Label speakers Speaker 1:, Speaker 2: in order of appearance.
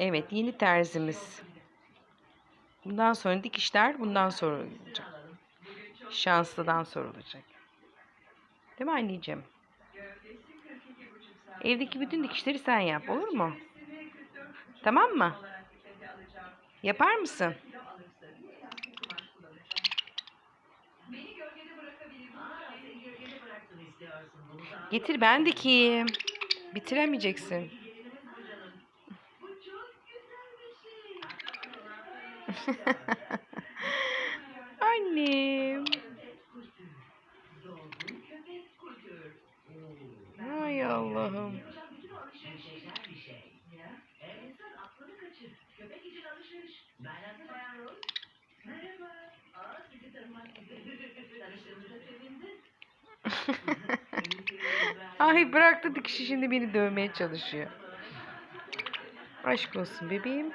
Speaker 1: Evet, yeni terzimiz. Bundan sonra dikişler bundan sorulacak. Şanslıdan sorulacak. Değil mi anneciğim? Evdeki bütün dikişleri sen yap, olur mu? Tamam mı? Yapar mısın? Getir ben dikeyim. Bitiremeyeceksin. Annem. Ay Allah'ım. Ay bıraktı dikişi şimdi beni dövmeye çalışıyor. Aşk olsun bebeğim.